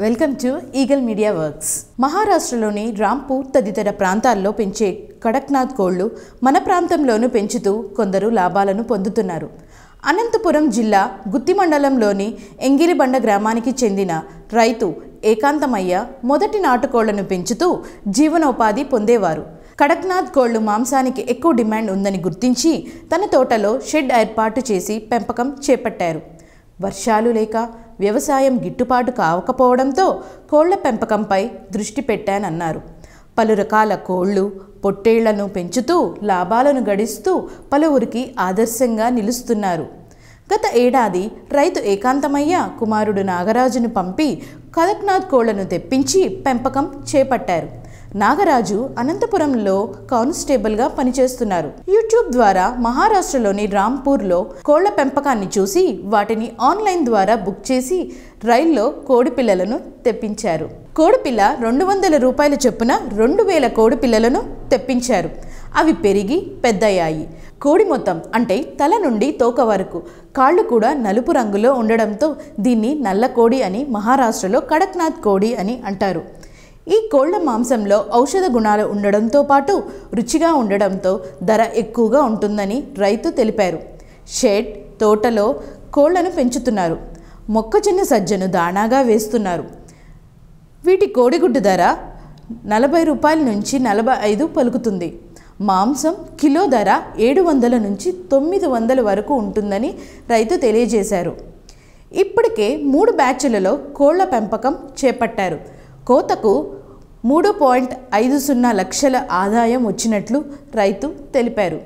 Welcome to Eagle Media Works మహారాష్ట్రలోని రాంపూర్ తదితర ప్రాంతాల్లో పెంచే కడక్నాథ్ కోళ్ళు మన ప్రాంతంలోనూ పెంచుతూ కొందరు లాభాలను పొందుతున్నారు. అనంతపురం జిల్లా గుత్తి మండలంలోని ఎంగిరిబండ గ్రామానికి చెందిన రైతు ఏకాంతమయ్య మొదటి నాటుకోళ్ళను పెంచుతూ జీవనోపాధి పొందేవారు. కడక్నాథ్ కోళ్ళు మాంసానికి ఎక్కువ డిమాండ్ ఉందని గుర్తించి తన తోటలో షెడ్ ఏర్పాటు చేసి పెంపకం చేపట్టారు. వర్షాలు లేక వ్యవసాయం గిట్టుబాటు కావకపోవడంతో కోళ్ళ పెంపకంపై దృష్టి పెట్టానన్నారు. పలు రకాల కోళ్ళు పొట్టేళ్ళను పెంచుతూ లాభాలను గడిస్తూ పలువురికి ఆదర్శంగా నిలుస్తున్నారు. గత ఏడాది రైతు ఏకాంతమయ్య కుమారుడు నాగరాజును పంపి కదక్నాథ్ కోళ్ళను తెప్పించి పెంపకం చేపట్టారు. నాగరాజు అనంతపురంలో కానిస్టేబుల్గా పనిచేస్తున్నారు. యూట్యూబ్ ద్వారా మహారాష్ట్రలోని రాంపూర్లో కోళ్ళ పెంపకాన్ని చూసి వాటిని ఆన్లైన్ ద్వారా బుక్ చేసి రైల్లో కోడిపిల్లలను తెప్పించారు. కోడిపిల్ల రెండు వందల రూపాయల చొప్పున రెండు వేల కోడిపిల్లలను తెప్పించారు. అవి పెరిగి పెద్దయ్యాయి. కోడి మొత్తం అంటే తల నుండి తోక వరకు కాళ్ళు కూడా నలుపు రంగులో ఉండడంతో దీన్ని నల్ల కోడి అని మహారాష్ట్రలో కడక్నాథ్ కోడి అని అంటారు. ఈ కోళ్ళ మాంసంలో ఔషధ గుణాలు ఉండడంతో పాటు రుచిగా ఉండడంతో ధర ఎక్కువగా ఉంటుందని రైతు తెలిపారు. షెడ్ తోటలో కోళ్ళను పెంచుతున్నారు. మొక్కజొన్న సజ్జను దాణాగా వేస్తున్నారు. వీటి కోడిగుడ్డు ధర నలభై రూపాయల నుంచి నలభై ఐదు పలుకుతుంది. మాంసం కిలో ధర ఏడు వందల నుంచి తొమ్మిది వందల వరకు ఉంటుందని రైతు తెలియజేశారు. ఇప్పటికే మూడు బ్యాచ్లలో కోళ్ళ పెంపకం చేపట్టారు. కోతకు మూడు పాయింట్ ఐదు సున్నా లక్షల ఆదాయం వచ్చినట్లు రైతు తెలిపారు.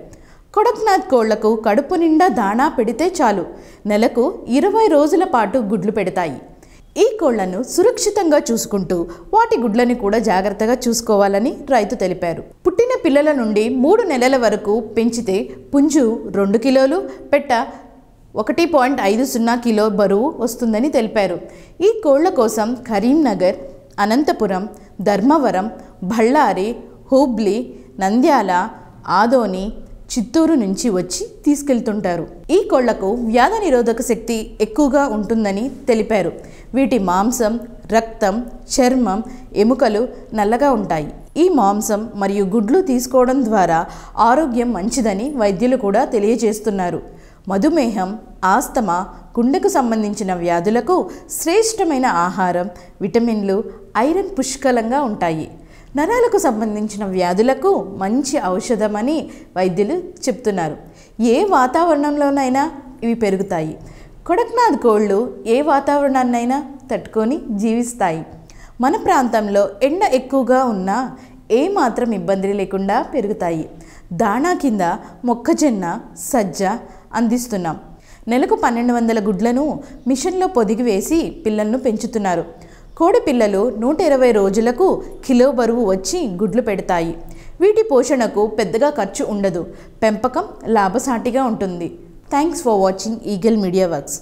కొడక్నాథ్ కోళ్ళకు కడుపు నిండా దాణా పెడితే చాలు. నెలకు ఇరవై రోజుల పాటు గుడ్లు పెడతాయి. ఈ కోళ్ళను సురక్షితంగా చూసుకుంటూ వాటి గుడ్లని కూడా జాగ్రత్తగా చూసుకోవాలని రైతు తెలిపారు. పుట్టిన పిల్లల నుండి మూడు నెలల వరకు పెంచితే పుంజు రెండు కిలోలు పెట్ట ఒకటి పాయింట్ ఐదు సున్నా కిలో బరువు వస్తుందని తెలిపారు. ఈ కోళ్ళ కోసం కరీంనగర్ అనంతపురం ధర్మవరం బళ్ళారి హూబ్లీ నంద్యాల ఆదోని చిత్తూరు నుంచి వచ్చి తీసుకెళ్తుంటారు. ఈ కోళ్ళకు వ్యాధి నిరోధక శక్తి ఎక్కువగా ఉంటుందని తెలిపారు. వీటి మాంసం రక్తం చర్మం ఎముకలు నల్లగా ఉంటాయి. ఈ మాంసం మరియు గుడ్లు తీసుకోవడం ద్వారా ఆరోగ్యం మంచిదని వైద్యులు కూడా తెలియజేస్తున్నారు. మధుమేహం ఆస్తమా గుండెకు సంబంధించిన వ్యాధులకు శ్రేష్టమైన ఆహారం విటమిన్లు ఐరన్ పుష్కలంగా ఉంటాయి. నరాలకు సంబంధించిన వ్యాధులకు మంచి ఔషధమని వైద్యులు చెప్తున్నారు. ఏ వాతావరణంలోనైనా ఇవి పెరుగుతాయి. కొడక్నాథ్ కోళ్ళు ఏ వాతావరణాన్నైనా తట్టుకొని జీవిస్తాయి. మన ప్రాంతంలో ఎండ ఎక్కువగా ఉన్నా ఏమాత్రం ఇబ్బంది లేకుండా పెరుగుతాయి. దాణా కింద మొక్కజొన్న సజ్జ అందిస్తున్నాం. నెలకు పన్నెండు వందల గుడ్లను మిషన్లో పొదిగి వేసి పిల్లలను పెంచుతున్నారు. కోడి పిల్లలు నూట ఇరవై రోజులకు కిలో బరువు వచ్చి గుడ్లు పెడతాయి. వీటి పోషణకు పెద్దగా ఖర్చు ఉండదు. పెంపకం లాభసాటిగా ఉంటుంది. Thanks for watching Eagle Media Works.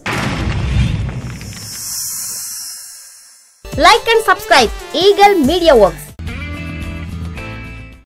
Like and subscribe Eagle Media Works